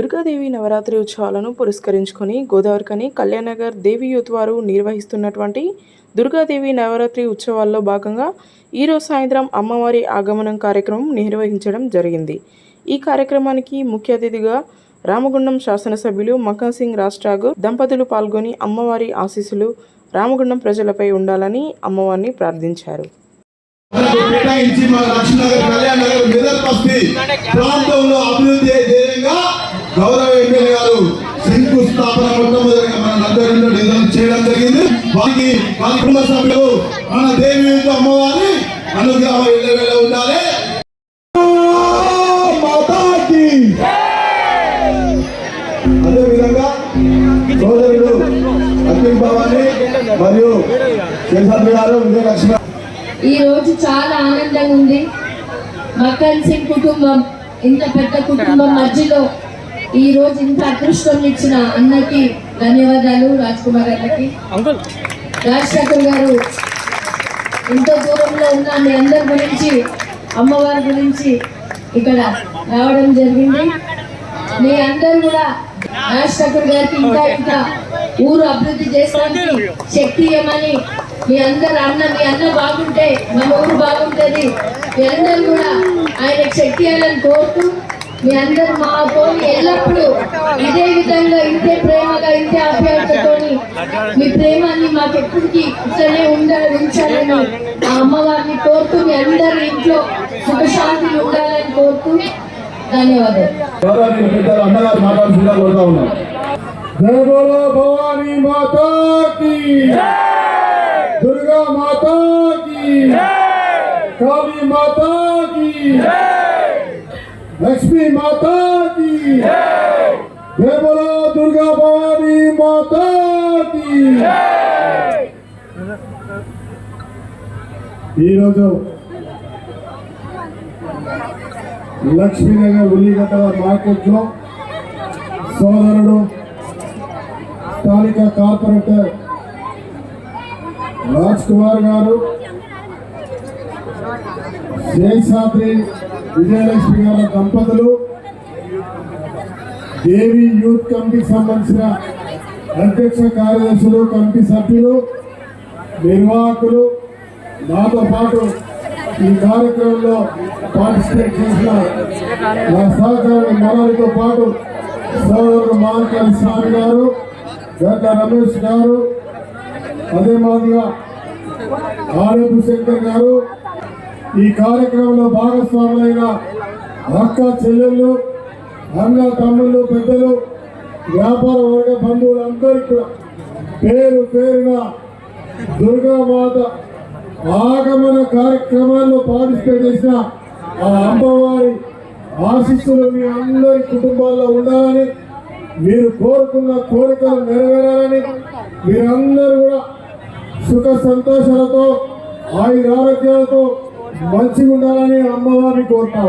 దుర్గాదేవి నవరాత్రి ఉత్సవాలను పురస్కరించుకొని గోదావరికని కళ్యాణనగర్ దేవి యూత్ వారు నిర్వహిస్తున్నటువంటి దుర్గాదేవి నవరాత్రి ఉత్సవాల్లో భాగంగా ఈరోజు సాయంత్రం అమ్మవారి ఆగమనం కార్యక్రమం నిర్వహించడం జరిగింది. ఈ కార్యక్రమానికి ముఖ్య అతిథిగా రామగుండం శాసనసభ్యులు మక్కన్ సింగ్ రాష్ట్రాగు దంపతులు పాల్గొని అమ్మవారి ఆశీస్సులు రామగుండం ప్రజలపై ఉండాలని అమ్మవారిని ప్రార్థించారు. ప్రాంతంలో వారికి వాళ్ళ కుటుంబ సభ్యులు మన దేవి అమ్మవారి అనుగ్రహం ఇళ్ళవేళ ఉండాలి. మాతాకి. అదేవిధంగా సోదరుడు అఖిల్ భవాని మరియు గారు విజయలక్ష్మి ఈ రోజు చాలా ఆనందంగా ఉంది. మక్కన్ సింగ్ కుటుంబం ఇంత పెద్ద కుటుంబం మధ్యలో ఈ రోజు ఇంత అదృష్టం ఇచ్చిన అన్నకి ధన్యవాదాలు రాజ్ కుమార్ గారికి రాజశేఖర్ గారు ఎంతో దూరంలో ఉన్న మీ అందరి గురించి అమ్మవారి గురించి ఇక్కడ రావడం జరిగింది. మీ అందరూ కూడా రాజశేఖర్ గారికి ఇంకా ఇంకా ఊరు అభివృద్ధి చేసుకోవడానికి శక్తి ఇవ్వమని మీ అందరు అన్న మీ అన్న బాగుంటే మన ఊరు బాగుంటుంది. మీ అందరూ కూడా ఆయనకు శక్తి ఇవ్వాలని కోరుతూ మీ అందరూ మా పోని ఎల్లప్పుడూ ఇదే విధంగా ఇంతే ప్రేమగా ఇంతే అభ్యర్థతో మీ ప్రేమాన్ని మాకు ఎప్పటికీ ఇక్కడనే ఉండాలని ఉంచాలని ఆ అమ్మవారిని కోరుతూ మీ అందరి ఇంట్లో సుఖశాంతి ఉండాలని కోరుతూ ధన్యవాదాలు. అన్నగారు భవానీ మాతాకి దుర్గా మాతాకి కాళీ మాతాకి లక్ష్మీ మాతాకి కేవల దుర్గా భవానీ మాతాకి ఈరోజు లక్ష్మీనగర్ ఉల్లిగడ్డల మార్కెట్లో సోదరుడు స్థానిక కార్పొరేటర్ రాజ్ కుమార్ గారు జయసాద్రి విజయలక్ష్మి గారి దంపతులు దేవి యూత్ కమిటీకి సంబంధించిన అధ్యక్ష కార్యదర్శులు కమిటీ సభ్యులు నిర్వాహకులు నాతో పాటు ఈ కార్యక్రమంలో పార్టిసిపేట్ చేసిన నా సహకార మనలతో పాటు సోదరుడు మాంకల్ స్వామి గారు గడ్డ రమేష్ గారు అదే మాదిరిగా ఆరేపు శంకర్ గారు ఈ కార్యక్రమంలో భాగస్వాములైన అక్క చెల్లెళ్ళు అన్న తమ్ముళ్ళు పెద్దలు వ్యాపార వర్గ బంధువులందరికీ కూడా పేరు పేరున దుర్గామాత ఆగమన కార్యక్రమాల్లో పార్టిసిపేట్ చేసిన ఆ అమ్మవారి ఆశీస్సులు మీ అందరి కుటుంబాల్లో ఉండాలని మీరు కోరుకున్న కోరికలు నెరవేరాలని మీరందరూ కూడా సుఖ సంతోషాలతో ఆయుర ఆరోగ్యాలతో మంచిగా ఉండాలని అమ్మవారిని కోరుతా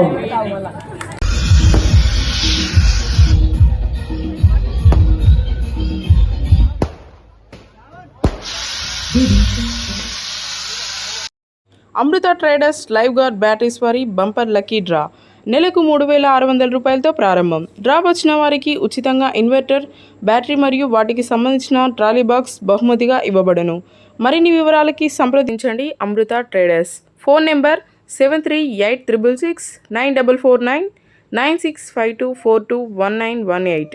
Amrutha traders live gourd batteries వారి బంపర్ లక్కీ డ్రా. నెలకు మూడు వేల ఆరు వందల రూపాయలతో ప్రారంభం. డ్రా వచ్చిన వారికి ఉచితంగా ఇన్వర్టర్ బ్యాటరీ మరియు వాటికి సంబంధించిన ట్రాలీ బాక్స్ బహుమతిగా ఇవ్వబడును. మరిన్ని వివరాలకి సంప్రదించండి Amrutha traders. Phone number seven three eight triple six nine double four nine nine six five two four two one nine one eight